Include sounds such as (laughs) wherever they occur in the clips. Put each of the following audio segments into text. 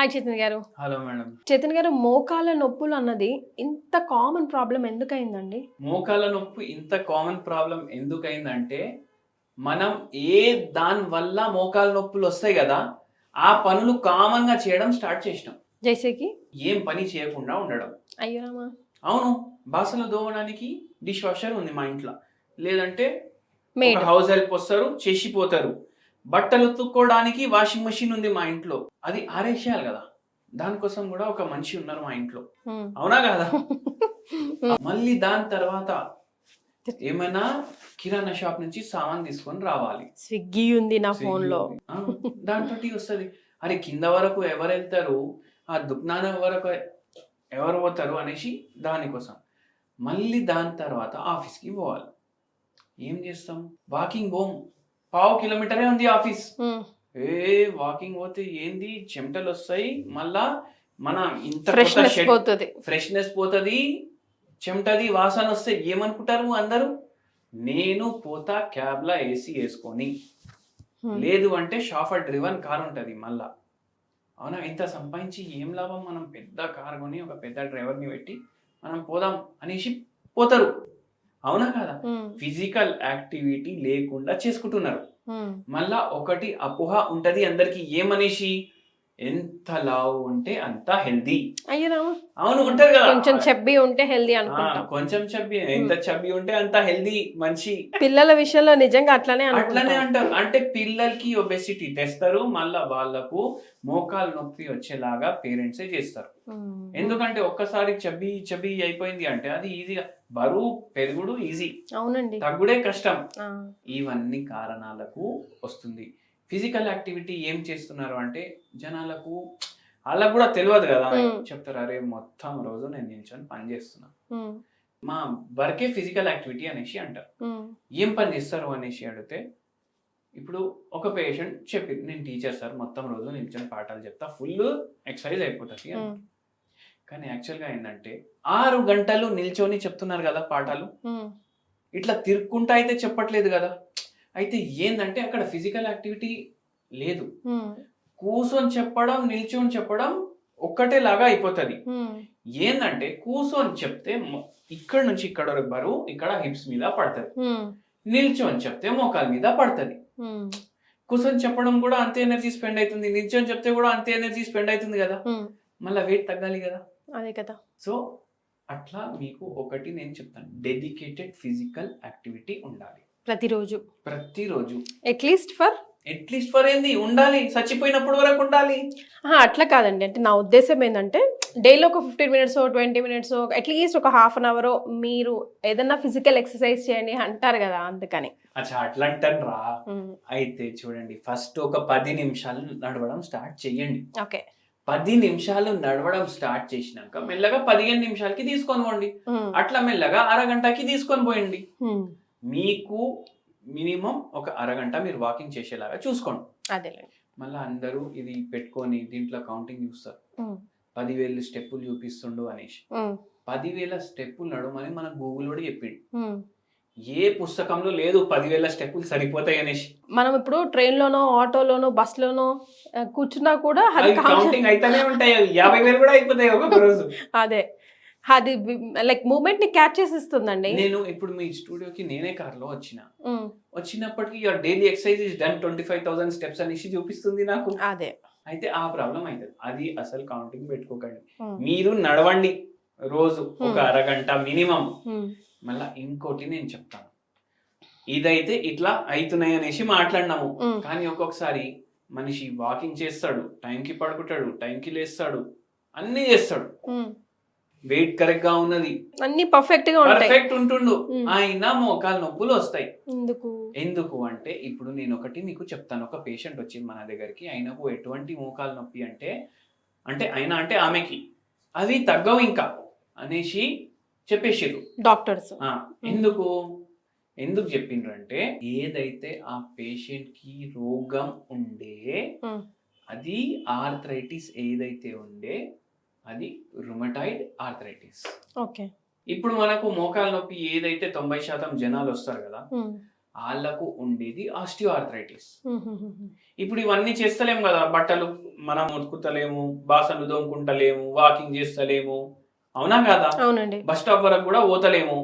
Hi Chaitanya గారు. Hello madam Chaitanya గారు మోకాల నొప్పులు అన్నది ఇంత కామన్ ప్రాబ్లం ఎందుకయిందండి మోకాల నొప్పి ఇంత కామన్ ప్రాబ్లం ఎందుకైందంటే మనం ఏ దాని వల్ల మోకాల నొప్పులు వస్తాయి కదా ఆ పనులు కామన్గా చేయడం స్టార్ట్ చేసినాం. జైసేకి ఏం పని చేయకుండా ఉండడం. అయ్యో రామా. అవును బాసలు దోమడానికి డిష్ వాషర్ ఉంది మా ఇంట్లో. లేదంటే హౌస్ హెల్ప్ వస్తారు చేసిపోతారు. బట్టలు ఉతుక్కోవడానికి వాషింగ్ మెషిన్ ఉంది మా ఇంట్లో. అది ఆరేసేయాలి కదా. దానికోసం కూడా ఒక మనిషి ఉన్నారు మా ఇంట్లో. అవునా కదా? (laughs) మళ్ళీ దాని తర్వాత ఏమైనా కిరాణా షాప్ నుంచి సామాన్ తీసుకొని రావాలి. స్విగ్గీ ఉంది నా ఫోన్లో దాంతో వస్తుంది. అరే కింద వరకు ఎవరు వెళ్తారు? ఆ దుకాణం వరకు ఎవరు పోతారు అనేసి దానికోసం. మళ్ళీ దాని తర్వాత ఆఫీస్కి పోవాలి. ఏం చేస్తాం? వాకింగ్ పోం పావు కిలోమీటరే ఉంది ఆఫీస్. ఏ వాకింగ్ పోతే ఏంది? చెమటలు వస్తాయి. మళ్ళా మన ఇంత ఫ్రెష్నెస్ పోతుంది. ఫ్రెష్నెస్ పోతుంది. చెమటది వాసన వస్తే ఏమనుకుంటారు అందరూ? నేను పోతా క్యాబ్లా ఏసీ వేసుకొని. లేదు అంటే షాఫర్ డ్రివన్ కార్ ఉంటుంది మళ్ళా. అవునా? ఇంత సంపాదించి ఏం లాభం? మనం పెద్ద కార్ కొని ఒక పెద్ద డ్రైవర్ని పెట్టి మనం పోదాం అనేసి పోతారు. అవునా కదా? ఫిజికల్ యాక్టివిటీ లేకుండా చేసుకుంటున్నారు. మళ్ళా ఒకటి అపోహ ఉంటది అందరికి. ఏమనేసి ఎంత లావు ఉంటే అంత హెల్దీ. అవును ఉంటది కదా. కొంచెం చెబ్బి ఉంటే హెల్దీ అనుకుంటాం. కొంచెం చబ్బి ఎంత చబ్బి ఉంటే అంత హెల్దీ మంచి పిల్లల విషయంలో నిజంగా అట్లానే అట్లనే అంటారు. అంటే పిల్లలకి ఒబెసిటీ తెస్తారు మళ్ళా వాళ్ళకు మోకాలు నొప్పి వచ్చేలాగా పేరెంట్సే చేస్తారు. ఎందుకంటే ఒక్కసారి చబ్బి చబ్బి అయిపోయింది అంటే అది ఈజీగా బరువు పెరుగుడు ఈజీ అవునండి. తగ్గుడే కష్టం. ఇవన్నీ కారణాలకు వస్తుంది. ఫిజికల్ యాక్టివిటీ ఏం చేస్తున్నారు అంటే జనాలకు వాళ్ళకు కూడా తెలియదు కదా. చెప్తారు అరే మొత్తం రోజు నేను నిల్చొని పని చేస్తున్నా. మా వర్కే ఫిజికల్ యాక్టివిటీ అనేసి అంటారు. ఏం పని చేస్తారు అనేసి అడిగితే ఇప్పుడు ఒక పేషెంట్ చెప్పి నేను టీచర్ సార్ మొత్తం రోజు నిల్చొని పాఠాలు చెప్తా ఫుల్ ఎక్సర్సైజ్ అయిపోతుంది కానీ యాక్చువల్గా ఏంటంటే ఆరు గంటలు నిల్చొని చెప్తున్నారు కదా పాఠాలు. ఇట్లా తిరుక్కుంటా అయితే చెప్పట్లేదు కదా. అయితే ఏందంటే అక్కడ ఫిజికల్ యాక్టివిటీ లేదు. కూర్చొని చెప్పడం నిల్చొని చెప్పడం ఒక్కటే లాగా అయిపోతుంది. ఏందంటే కూర్చొని చెప్తే ఇక్కడ నుంచి ఇక్కడ వరకు బరువు ఇక్కడ హిప్స్ మీద పడుతుంది. నిల్చొని చెప్తే మోకాల మీద పడుతుంది. కూర్చొని చెప్పడం కూడా అంతే ఎనర్జీ స్పెండ్ అవుతుంది నిల్చొని చెప్తే కూడా అంతే ఎనర్జీ స్పెండ్ అవుతుంది కదా. మళ్ళీ వెయిట్ తగ్గాలి కదా. అదే కదా. సో అట్లా మీకు ఒకటి నేను చెప్తాను. డెడికేటెడ్ ఫిజికల్ యాక్టివిటీ ఉండాలి. ప్రతిరోజు. ప్రతిరోజు. అట్లీస్ట్ ఫర్ అట్లీస్ట్ ఫర్ ఏంది? ఉండాలి. చచ్చిపోయినప్పుడు వరకు ఉండాలి. అట్లా కాదండి. అంటే నా ఉద్దేశం ఏంటంటే డైలీ ఒక fifteen minutes twenty minutes at least ఒక హాఫ్ అన్ అవర్ మీరు ఏదన్నా ఫిజికల్ ఎక్సర్సైజ్ చేయండి అంటారు కదా అందుకని. అచ్చా అట్లా రా అయితే చూడండి ఫస్ట్ ఒక పది నిమిషాలు నడవడం స్టార్ట్ చేయండి ఓకే. పది నిమిషాలు నడవడం స్టార్ట్ చేసినాక మెల్లగా పదిహేను నిమిషాలకి తీసుకొని పోండి. అట్లా మెల్లగా అరగంటకి తీసుకొని పోయండి. మీకు మినిమం ఒక అరగంట మీరు వాకింగ్ చేసేలాగా చూసుకోండి. మళ్ళీ అందరూ ఇది పెట్టుకొని దీంట్లో కౌంటింగ్ చూస్తారు. పదివేలు స్టెప్పులు చూపిస్తుండు అనేసి. పదివేల స్టెప్పులు నడవమని మన గూగుల్ కూడా చెప్పిండు. ఏ పుస్తకంలో లేదు పదివేల స్టెప్పులు సరిపోతాయి అనేసి. మనం ఇప్పుడు ట్రైన్ లోనో ఆటోలోనో బస్ లోనో కూర్చున్నా కూడా కౌంటింగ్ అయితేనే ఉంటాయి. యాభై వేలు కూడా అయిపోతాయి ఒక్కొక్క రోజు. (laughs) అదే. అది లైక్ మూమెంట్ని క్యాచ్ చేసి ఇస్తుందండి నేను ఇప్పుడు మీ స్టూడియోకి నేనే కార్లో వచ్చిన. వచ్చినప్పటికీ your daily exercise is done twenty five thousand steps అనేసి చూపిస్తుంది నాకు. అదే. అయితే ఆ ప్రాబ్లం అవుతుంది అది అసలు కౌంటింగ్ పెట్టుకోకండి. మీరు నడవండి రోజు ఒక. అరగంట మినిమం. మళ్ళా ఇంకోటి నేను చెప్తాను. ఇదైతే ఇట్లా అవుతున్నాయి అనేసి మాట్లాడినాము. కానీ ఒక్కొక్కసారి మనిషి వాకింగ్ చేస్తాడు టైంకి పడుకుంటాడు టైంకి లేస్తాడు అన్ని చేస్తాడు. వెయిట్ కరెక్ట్గా ఉన్నది. అన్ని పర్ఫెక్ట్గా పర్ఫెక్ట్ ఉంటుండు. అయినా మోకాలు నొప్పులు వస్తాయి. ఎందుకు? ఎందుకు అంటే ఇప్పుడు నేను ఒకటి మీకు చెప్తాను. ఒక పేషెంట్ వచ్చింది మన దగ్గరికి. ఆయనకు ఎటువంటి మోకాలు నొప్పి అంటే అంటే ఆయన అంటే ఆమెకి. అవి తగ్గవు ఇంకా అనేసి చెప్పేసిర్రు. డాక్టర్స్. ఎందుకు? ఎందుకు చెప్పిండ్రంటే ఏదైతే ఆ పేషెంట్కి రోగం ఉండే. అది ఆర్థరైటిస్ ఏదైతే ఉండే అది రుమటాయిడ్ ఆర్థరైటిస్ ఓకే. ఇప్పుడు మనకు మోకాలు నొప్పి ఏదైతే తొంభై శాతం జనాలు వస్తారు కదా వాళ్ళకు ఉండేది ఆస్టియో ఆర్థరైటిస్ ఇప్పుడు ఇవన్నీ చేస్తలేము కదా బట్టలు మనం ఉతుకుతలేము బాసన్లు దోముకుంటలేము వాకింగ్ చేస్తలేము. అవునా కదా? అవునండి. బస్ స్టాప్ వరకు కూడా పోతలేము.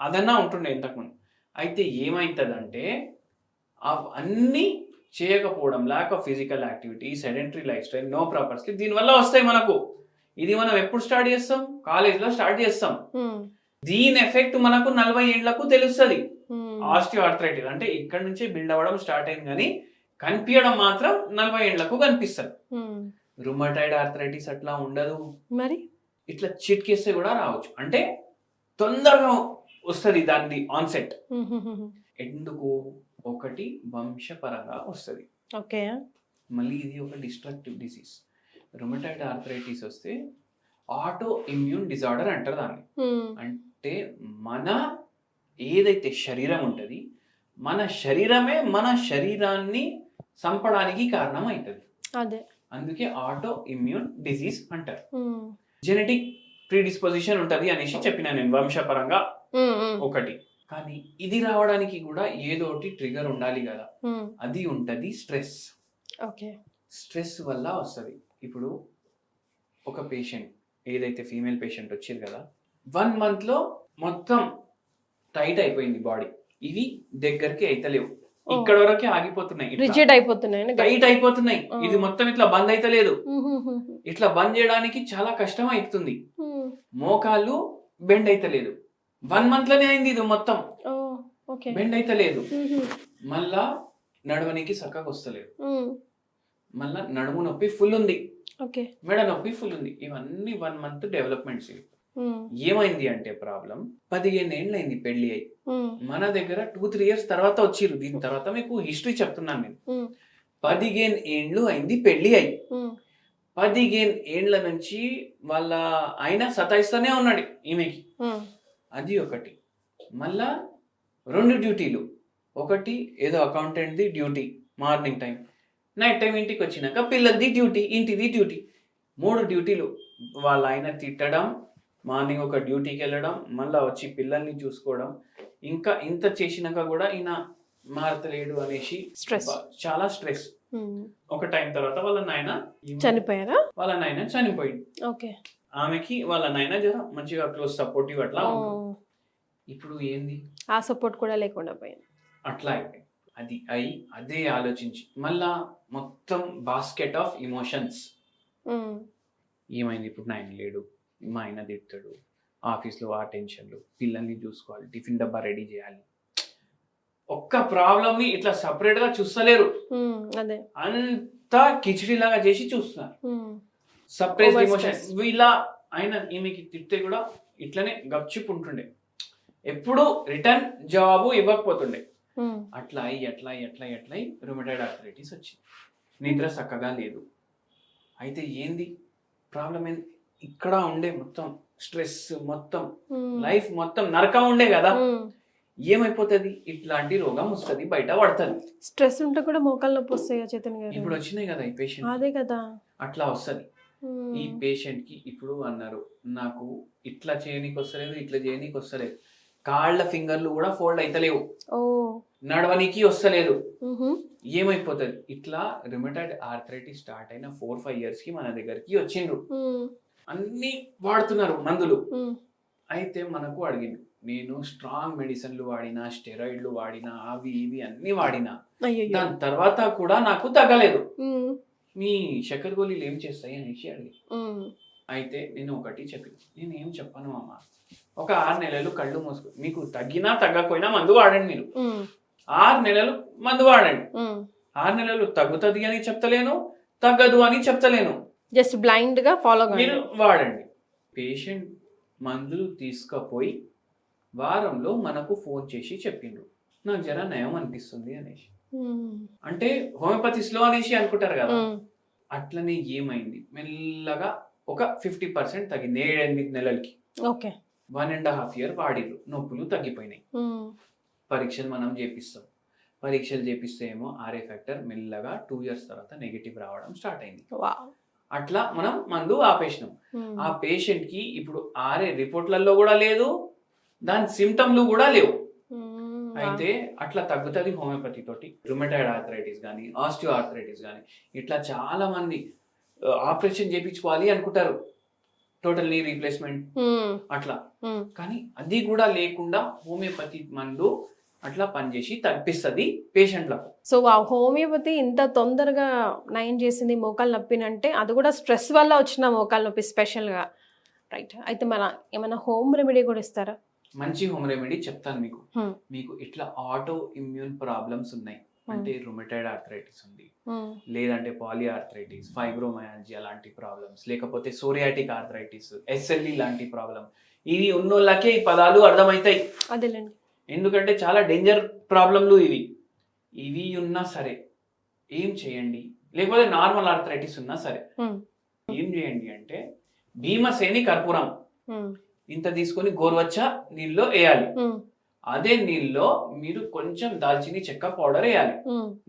అదన్నా ఉంటుండే ఇంతకుముందు. అయితే ఏమైతుందంటే అన్నీ చేయకపోవడం lack of physical activity sedentary life style no proper sleep దీనివల్ల వస్తాయి మనకు. ఇది మనం ఎప్పుడు స్టార్ట్ చేస్తాం? కాలేజ్లో స్టార్ట్ చేస్తాం. దీని ఎఫెక్ట్ మనకు నలభై ఏళ్ళకు తెలుస్తుంది. ఆస్టియో ఆర్థరైటిస్ అంటే ఇక్కడ నుంచి బిల్డ్ అవ్వడం స్టార్ట్ అయింది కానీ కనిపించడం మాత్రం నలభై ఏళ్ళకు కనిపిస్తుంది. రుమటైడ్ ఆర్థరైటిస్ అట్లా ఉండదు. మరి? ఇట్లా చిట్కేస్తే కూడా రావచ్చు. అంటే తొందరగా వస్తుంది దాని ఆన్సెట్. ఎందుకు? ఒకటి వంశపరంగా వస్తుంది. ఓకే. మళ్ళీ ఇది ఒక డిస్ట్రక్టివ్ డిసీజ్. రుమటైడ్ ఆర్థరైటిస్ వస్తే ఆటో ఇమ్యూన్ డిజార్డర్ అంటారు దాన్ని. అంటే మన ఏదైతే శరీరం ఉంటుంది మన శరీరమే మన శరీరాన్ని చంపడానికి కారణం అవుతుంది అదే. అందుకే ఆటో ఇమ్యూన్ డిసీజ్ అంటారు జెనెటిక్ ప్రీడిస్పోజిషన్ ఉంటుంది అనేసి చెప్పిన నేను వంశపరంగా. ఒకటి. కానీ ఇది రావడానికి కూడా ఏదో ఒకటి ట్రిగర్ ఉండాలి కదా. అది ఉంటుంది స్ట్రెస్ ఓకే. స్ట్రెస్ వల్ల వస్తుంది. ఇప్పుడు ఒక పేషెంట్ ఏదైతే ఫీమేల్ పేషెంట్ వచ్చేది కదా వన్ మంత్లో మొత్తం టైట్ అయిపోయింది బాడీ ఇవి దగ్గరికి అయితలేవు. ఇక్కడ వరకే ఆగిపోతున్నాయి. రిజిడ్ అయిపోతున్నాయి టైట్ అయిపోతున్నాయి. ఇది మొత్తం ఇట్లా బంద్ అయితలేదు. ఇట్లా బంద్ చేయడానికి చాలా కష్టం అవుతుంది మోకాళ్ళు బెండ్ అయితలేదు. వన్ మంత్లోనే అయింది ఇది మొత్తం. బెండ్ అయితలేదు. మళ్ళా నడవనికి చక్కగా వస్తలేదు. మళ్ళా నడుము నొప్పి ఫుల్ ఉంది. ఓకే. మెడ నొప్పి ఫుల్ ఉంది. ఇవన్నీ వన్ మంత్ డెవలప్మెంట్స్ ఏమైంది అంటే ప్రాబ్లం పదిహేను ఏళ్ళు అయింది పెళ్ళి అయి మన దగ్గర టూ త్రీ ఇయర్స్ తర్వాత వచ్చిర్రు. దీని తర్వాత మీకు హిస్టరీ చెప్తున్నాను నేను. పదిహేను ఏండ్లు అయింది పెళ్ళి అయి. పదిహేను ఏండ్ల నుంచి వాళ్ళ ఆయన సతాయిస్తూనే ఉన్నాడు ఈమెకి. అది ఒకటి. మళ్ళా రెండు డ్యూటీలు. ఒకటి ఏదో అకౌంటెంట్ది duty morning time. Night time ఇంటికి వచ్చినాక పిల్లలది డ్యూటీ ఇంటిది డ్యూటీ. మూడు డ్యూటీలు. వాళ్ళ ఆయన తిట్టడం మార్నింగ్ ఒక డ్యూటీకి వెళ్ళడం మళ్ళీ వచ్చి పిల్లల్ని చూసుకోవడం. ఇంకా ఇంత చేసినాక కూడా ఈయన మారతలేడు అనేసి స్ట్రెస్ చాలా స్ట్రెస్ ఒక టైం తర్వాత వాళ్ళ నాయన చనిపోయారా? వాళ్ళ నాయన చనిపోయింది ఓకే. ఆమెకి వాళ్ళ నాయన జర మంచిగా క్లోజ్ సపోర్టివ్ అట్లా. ఇప్పుడు ఏంది? ఆ సపోర్ట్ కూడా లేకుండా పోయింది. అట్లా అయిపోయింది. అది అయి అదే ఆలోచించి. మళ్ళా మొత్తం బాస్కెట్ ఆఫ్ ఇమోషన్స్ ఏమైంది ఇప్పుడు? నాయన లేడు. మా ఆయన తిడతాడు. ఆఫీస్లో ఆ టెన్షన్లు. పిల్లల్ని చూసుకోవాలి. టిఫిన్ డబ్బా రెడీ చేయాలి. ఒక్క ప్రాబ్లమ్ని ఇట్లా సపరేట్గా చూస్తలేరు. ఉమ్, అదే. అంతా కిచిడి లాగా చేసి చూస్తున్నారు. Um, suppress Over emotion stress. వీళ్ళ ఆయన ఈమెకి తిడితే కూడా ఇట్లనే గప్చిప్ ఉంటుండే. ఎప్పుడు రిటర్న్ జవాబు ఇవ్వకపోతుండే. అట్లా అట్లా అయ్యి అట్లా అయ్యి రుమటైడ్ ఆర్థరైటిస్ వచ్చింది. నిద్ర చక్కగా లేదు. అయితే ఏంది? ప్రాబ్లం ఏంది? ఇక్కడ ఉండే మొత్తం స్ట్రెస్ మొత్తం లైఫ్ మొత్తం నరకం ఉండే కదా. ఏమైపోతుంది? ఇట్లాంటి రోగం వస్తుంది బయట పడుతుంది. స్ట్రెస్ ఉంటే కూడా మోకాలు నొప్పి వస్తాయి కదా చైతన్య గారు? ఇప్పుడు వచ్చినాయి కదా ఈ పేషెంట్ అదే కదా. అట్లా వస్తుంది. ఈ పేషెంట్కి ఇప్పుడు అన్నారు నాకు ఇట్లా చేయనీకి వస్తలేదు ఇట్లా చేయనీకి వస్తలేదు. కాళ్ళ ఫింగర్లు కూడా ఫోల్డ్ అయితలేవు. నడవనికి వస్తలేదు. ఏమైపోతుంది? ఇట్లా రిమటైడ్ ఆర్థరైటిస్ స్టార్ట్ అయిన ఫోర్ ఫైవ్ ఇయర్స్కి మన దగ్గరికి వచ్చిండ్రు. అన్ని వాడుతున్నారు మందులు. అయితే మనకు అడిగింది నేను స్ట్రాంగ్ మెడిసిన్లు వాడినా స్టెరాయిడ్లు వాడినా అవి ఇవి అన్ని వాడినా. దాని తర్వాత కూడా నాకు తగ్గలేదు. మీ. చక్కెర గోళీలు ఏం చేస్తాయి అనేసి అడిగి. అయితే నేను ఒకటి చెప్పి నేను ఏం చెప్పను అమ్మ? ఒక ఆరు నెలలు కళ్ళు మూసుకో మీకు తగ్గినా తగ్గకపోయినా మందు వాడండి మీరు. ఆరు నెలలు మందు వాడండి. ఆరు నెలలు తగ్గుతుంది అని చెప్తలేను తగ్గదు అని చెప్తలేను. జస్ట్ బ్లైండ్గా ఫాలో మీరు వాడండి. పేషెంట్ మందులు తీసుకపోయి వారంలో మనకు ఫోన్ చేసి చెప్పిండ్రు నాకు జర నయం అనిపిస్తుంది అనేసి. అంటే హోమియోపతి స్లో అనేసి అనుకుంటారు కదా. అట్లనే ఏమైంది? మెల్లగా ఒక ఫిఫ్టీ పర్సెంట్ తగ్గింది. ఏడు ఎనిమిది నెలలకి. Okay. One and half year వాడిర్రు. నొప్పులు తగ్గిపోయినాయి. పరీక్షలు మనం చేపిస్తాం. పరీక్షలు చేపిస్తే ఏమో ఆర్ఏ ఫ్యాక్టర్ మెల్లగా టూ ఇయర్స్ తర్వాత నెగిటివ్ రావడం స్టార్ట్ అయింది. అట్లా మనం మందు ఆపేసినాం. ఆ పేషెంట్కి ఇప్పుడు ఆర్ఏ రిపోర్ట్లలో కూడా లేదు దాని సిమ్టమ్లు కూడా లేవు. అయితే అట్లా తగ్గుతుంది హోమియోపతి తోటి. రుమటైడ్ ఆర్థరైటిస్ కానీ ఆస్టియో ఆర్థరైటిస్ కానీ ఇట్లా చాలా మంది ఆపరేషన్ చేయించుకోవాలి అనుకుంటారు. టోటల్ నీ రీప్లేస్మెంట్ అట్లా. ఉమ్. కానీ అది కూడా లేకుండా హోమియోపతి మందు అట్లా పనిచేసి తగ్గిస్తుంది పేషెంట్లకు. సో ఆ హోమియోపతి ఇంత తొందరగా నయం చేసింది మోకాలు నొప్పినంటే అది కూడా స్ట్రెస్ వల్ల వచ్చిన మోకాలు నొప్పి స్పెషల్గా. రైట్ అయితే మన ఏమైనా హోమ్ రెమెడీ కూడా ఇస్తారా? మంచి హోమ్ రెమెడీ చెప్తాను మీకు. Hmm. మీకు ఇట్లా ఆటో ఇమ్యూన్ ప్రాబ్లమ్స్ ఉన్నాయి. అంటే రుమటైడ్ ఆర్థరైటిస్ ఉంది. ఉమ్, లేదంటే పాలి ఆర్థరైటిస్ ఫైబ్రోమయాలజీ అలాంటి ప్రాబ్లమ్స్ లేకపోతే సోరియాటిక్ ఆర్థరైటిస్ ఎస్ఎల్ఈ లాంటి ప్రాబ్లం ఇవి ఉన్నోళ్ళకే ఈ పదాలు అర్థమవుతాయి. అదేలేండి. ఎందుకంటే చాలా డేంజర్ ప్రాబ్లంలు ఇవి. ఇవి ఉన్నా సరే ఏం చేయండి? లేకపోతే నార్మల్ ఆర్థరైటిస్ ఉన్నా సరే ఏం చేయండి అంటే భీమసేని కర్పూరం. ఇంత తీసుకొని గోరువచ్చ నీళ్ళలో వేయాలి. అదే నీళ్ళలో మీరు కొంచెం దాల్చిని చెక్క పౌడర్ వేయాలి.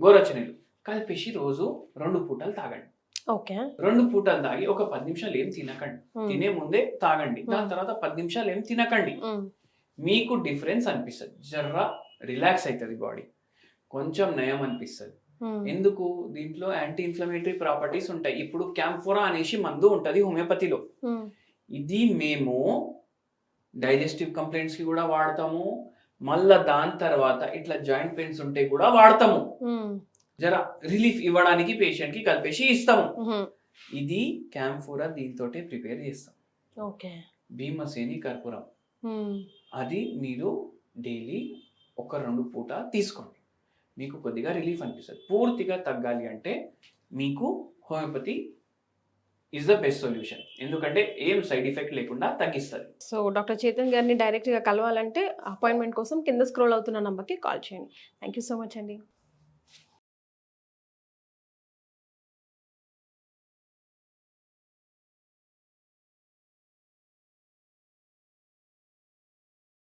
గోరువచ్చ నీళ్ళు. కలిపేసి రోజు రెండు పూటలు తాగండి. ఓకే. రెండు పూటలు తాగి ఒక పది నిమిషాలు ఏం తినకండి. తినే ముందే తాగండి. దాని. తర్వాత పది నిమిషాలు ఏం తినకండి. మీకు డిఫరెన్స్ అనిపిస్తుంది. జర్రా రిలాక్స్ అవుతుంది బాడీ కొంచెం నయం అనిపిస్తుంది. ఉమ్, ఎందుకు? దీంట్లో యాంటీ ఇన్ఫ్లమేటరీ ప్రాపర్టీస్ ఉంటాయి. ఇప్పుడు క్యాంఫోరా అనేసి మందు ఉంటుంది హోమియోపతిలో ఉమ్, ఇది మేము డైజెస్టివ్ కంప్లైంట్స్కి కూడా వాడతాము. మళ్ళా దాని తర్వాత ఇట్లా జాయింట్ పెయిన్స్ ఉంటే కూడా వాడతాము. ఉమ్, జర రిలీఫ్ ఇవ్వడానికి పేషెంట్కి కలిపేసి ఇస్తాము. ఇది క్యాంఫోరా దీంతో ప్రిపేర్ చేస్తాం. ఓకే భీమసేని కర్పూరం. అది మీరు డైలీ ఒక రెండు పూట తీసుకోండి. మీకు కొద్దిగా రిలీఫ్ అనిపిస్తుంది. పూర్తిగా తగ్గాలి అంటే మీకు homeopathy is the best solution ఎందుకంటే ఏం సైడ్ ఎఫెక్ట్ లేకుండా తగ్గిస్తుంది. సో డాక్టర్ చేతన్ గారిని డైరెక్ట్గా కలవాలంటే అపాయింట్మెంట్ కోసం కింద స్క్రోల్ అవుతున్న నంబర్కి కాల్ చేయండి. థ్యాంక్ యూ సో మచ్ అండి.